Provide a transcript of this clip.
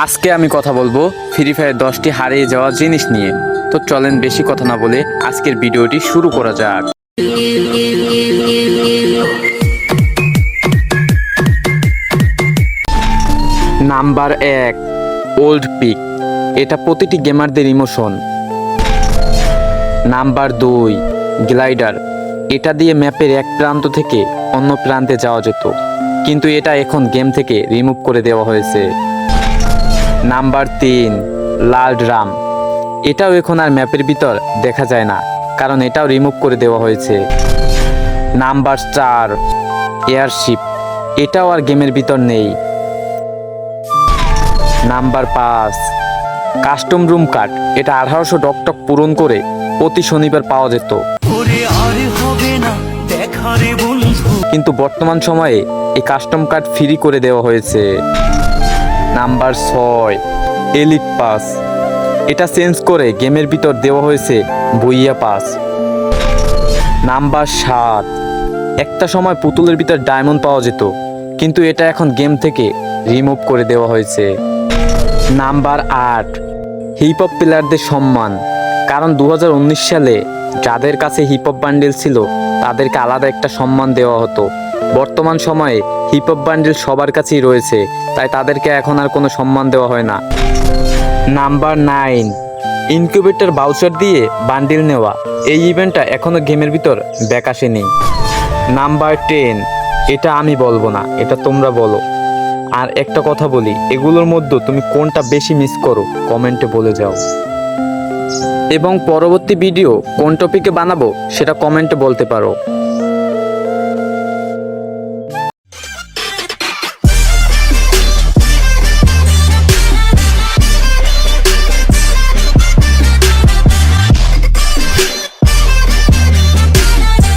আজকে আমি কথা বলব ফ্রি ফায়ার দশটি হারিয়ে যাওয়া জিনিস নিয়ে। তো চলেন বেশি কথা না বলে আজকের ভিডিওটি শুরু করা যাক। নাম্বার এক ওল্ড পিক এটা প্রতিটি গেমারদের ইমোশন নাম্বার দুই গ্লাইডার এটা দিয়ে ম্যাপের এক প্রান্ত থেকে অন্য প্রান্তে যাওয়া যেত। কিন্তু এটা এখন গেম থেকে রিমুভ করে দেওয়া হয়েছে। নাম্বার তিন লাল ড্রাম। এটাও এখন আর ম্যাপের ভিতর দেখা যায় না কারণ এটাও রিমুভ করে দেওয়া হয়েছে। নাম্বার চার এয়ারশিপ। এটাও আর গেমের ভিতর নেই। নাম্বার পাঁচ কাস্টম রুম কার্ড। এটা আঠারোশো ডকটক পূরণ করে প্রতি শনিবার পাওয়া যেত। কিন্তু বর্তমান সময়ে এই কাস্টম কার্ড ফ্রি করে দেওয়া হয়েছে। নাম্বার ছয়, এলিট পাস। এটা চেঞ্জ করে গেমের ভিতর দেওয়া হয়েছে বইয়া পাস। নাম্বার সাত, একটা সময় পুতুলের ভিতর ডায়মন্ড পাওয়া যেত, কিন্তু এটা এখন গেম থেকে রিমুভ করে দেওয়া হয়েছে। নাম্বার আট হিপ হপ প্লেয়ারদের সম্মান। কারণ দু হাজার উনিশ সালে যাদের কাছে হিপ হপ বান্ডেল ছিল, তাদেরকে আলাদা একটা সম্মান দেওয়া হতো। বর্তমান সময়ে হিপ হপ বান্ডেল সবার কাছেই রয়েছে, তাই তাদেরকে এখন আর কোনো সম্মান দেওয়া হয় না। নাম্বার নাইন ইনকিউবেটর বাউচার দিয়ে বান্ডিল নেওয়া। এই ইভেন্টটা এখনও গেমের ভিতর ব্যাক আসেনি। নাম্বার টেন এটা আমি বলব না, এটা তোমরা বলো। আর একটা কথা বলি, এগুলোর মধ্যে তুমি কোনটা বেশি মিস করো কমেন্টে বলে যাও। এবং পরবর্তী ভিডিও কোন টপিকে বানাবো, সেটা কমেন্টে বলতে পারো।